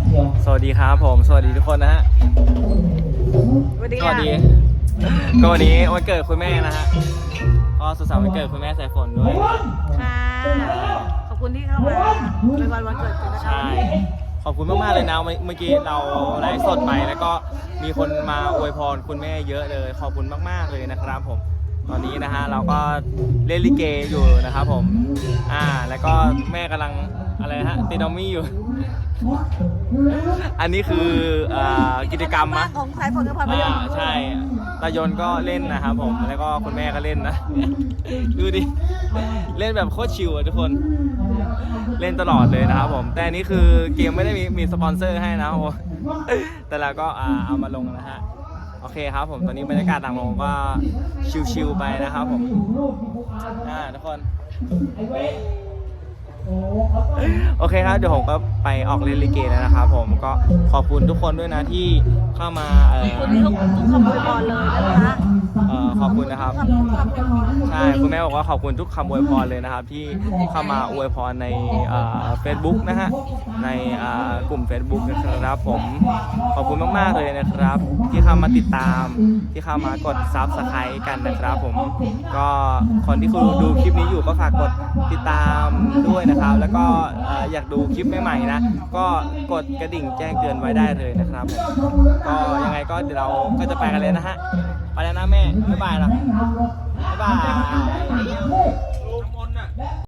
เชียวสวัสดีครับผม สวัสดีทุกคนนะฮะ สวัสดีสค่ะวัสดี ก็วันนี้วันเกิดคุณแม่นะฮะ ก็สุขสันต์วันเกิดคุณแม่สายฝนด้วย ค่ะ ขอบคุณที่เข้ามาเป็นวันวันเกิดกันนะคะใช่ขอบคุณมากๆเลยนะเมื่อเมื่อกี้เราไลฟ์สดไปแล้วก็มีคนมาอวยพรคุณแม่เยอะเลย ขอบคุณมากๆเลยนะครับผม ตอนนี้นะฮะเราก็เล่นลิเกอยู่นะครับผม อ่า แล้วก็แม่กำลังอะไรนะฮะตีดอมมี่อยู่ อันนี้คืออ่ากิจกรรมมากนะของสายฝนกับภาพยนอ่าตร์ใช่ตายนก็เล่นนะครับผมแล้วก็คุณแม่ก็เล่นนะ ดูดิ เล่นแบบโคตรชิลอะทุกคน เล่นตลอดเลยนะครับผม แต่อันนี้คือเกมไม่ได้มีมีสปอนเซอร์ให้นะครับผมแต่เราก็อ่าเอามาลงนะฮะ โอเคครับผม ตอนนี้บรรยากาศต่างวงก็ชิลๆไปนะครับผม อ่าทุกคน โอเคครับ เดี๋ยวผมก็ไปออกเล่นลิเกแล้วนะครับผมก็ขอบคุณทุกคนด้วยนะที่เข้ามาเอ่อ คุณที่ทุกทุกคำอวยพรเลยนะคะ ขอบคุณนะครับ ใช่ คุณแม่บอกว่าขอบคุณทุกคำอวยพรเลยนะครับ ที่เข้ามาอวยพรในเฟซบุ๊กนะฮะ ในกลุ่ม Facebook นะครับผม ขอบคุณมากๆเลยนะครับ ที่เข้ามาติดตาม ที่เข้ามากดซับสไครต์กันนะครับผม ก็คนที่คุณดูคลิปนี้อยู่ก็ฝากกดติดตามด้วยนะครับ แล้วก็อยากดูคลิปใหม่ๆนะ ก็กดกระดิ่งแจ้งเตือนไว้ได้เลยนะครับ ก็ยังไงก็เดี๋ยวเราก็จะไปกันเลยนะฮะไปแล้วนะแม่บ๊ายบายละบ๊ายบาย